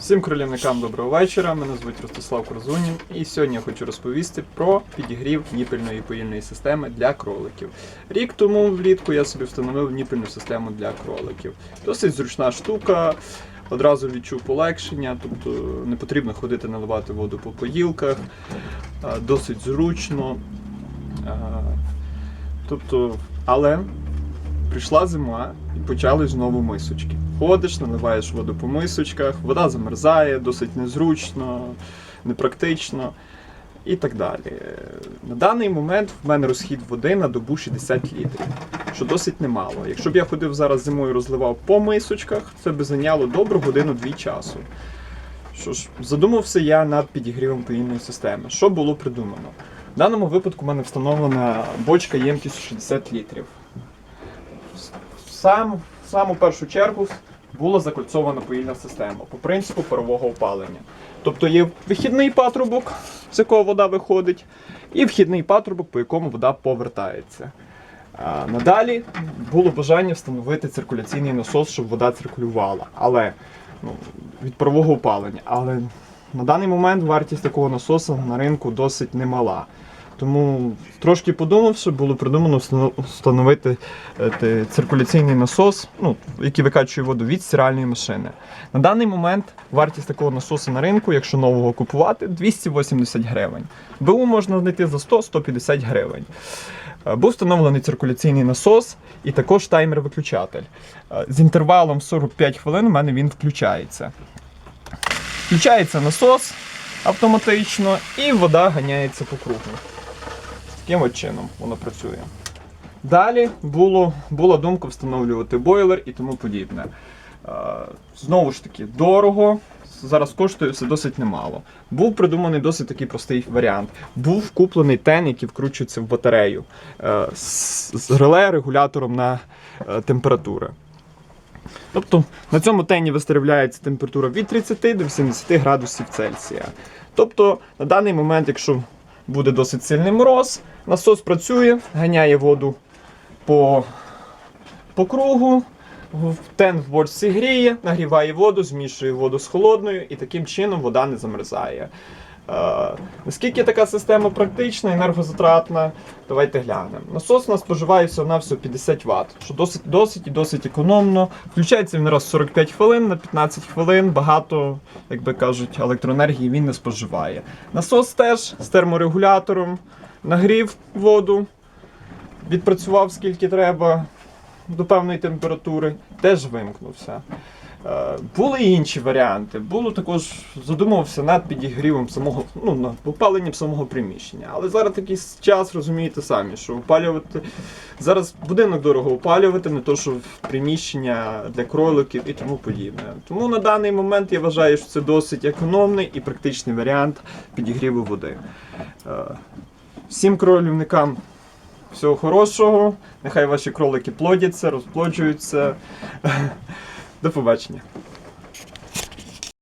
Всім кролівникам доброго вечора. Мене звуть Ростислав Корзунін, і сьогодні я хочу розповісти про підігрів ніпельної поїльної системи для кроликів. Рік тому влітку я собі встановив ніпельну систему для кроликів. Досить зручна штука. Одразу відчув полегшення, тобто не потрібно ходити наливати воду по поїлках, досить зручно. Тобто, але прийшла зима і почали знову мисочки. Ходиш, наливаєш воду по мисочках, вода замерзає, досить незручно, непрактично і так далі. На даний момент в мене розхід води на добу 60 літрів, що досить немало. Якщо б я ходив зараз зимою розливав по мисочках, це би зайняло добру годину-дві часу. Що ж, задумався я над підігрівом поїльної системи. Що було придумано? В даному випадку в мене встановлена бочка ємкістю 60 літрів. Сам, в саму першу чергу була закольцована поїльна система по принципу парового опалення. Тобто є вихідний патрубок, з якого вода виходить, і вхідний патрубок, по якому вода повертається. А надалі було бажання встановити циркуляційний насос, щоб вода циркулювала. Але ну, від парового опалення. Але на даний момент вартість такого насоса на ринку досить немала. Тому трошки подумавши, було придумано встановити е, циркуляційний насос, ну, який викачує воду від стиральної машини. На даний момент вартість такого насосу на ринку, якщо нового купувати, 280 гривень. БУ можна знайти за 100-150 гривень. Е, Був встановлений циркуляційний насос і також таймер-виключатель. Е, З інтервалом 45 хвилин у мене він включається. Включається насос автоматично і вода ганяється по кругу. Таким от чином воно працює. Далі було, була думка встановлювати бойлер і тому подібне. Е, Знову ж таки, дорого. Зараз коштує все досить немало. Був придуманий досить такий простий варіант. Був куплений тен, який вкручується в батарею е, з, реле регулятором на е, температури. Тобто на цьому тені виставляється температура від 30 до 80 градусів Цельсія. Тобто на даний момент, якщо буде досить сильний мороз, насос працює, ганяє воду по, по кругу, тен в борці гріє, нагріває воду, змішує воду з холодною і таким чином вода не замерзає. Наскільки така система практична, енергозатратна, давайте глянемо. Насос у нас споживає на всього 50 Вт, що досить, досить і досить економно. Включається він раз 45 хвилин на 15 хвилин. Багато, як би кажуть, електроенергії він не споживає. Насос теж з терморегулятором, нагрів воду, відпрацював скільки треба до певної температури, теж вимкнувся. Е, Були інші варіанти. Було також задумувався над підігрівом самого, ну, над опаленням самого приміщення. Але зараз такий час, розумієте самі, що опалювати. Зараз будинок дорого опалювати, не то що приміщення для кроликів і тому подібне. Тому на даний момент я вважаю, що це досить економний і практичний варіант підігріву води. Е, Всім кролівникам всього хорошого. Нехай ваші кролики плодяться, розплоджуються. До побачення.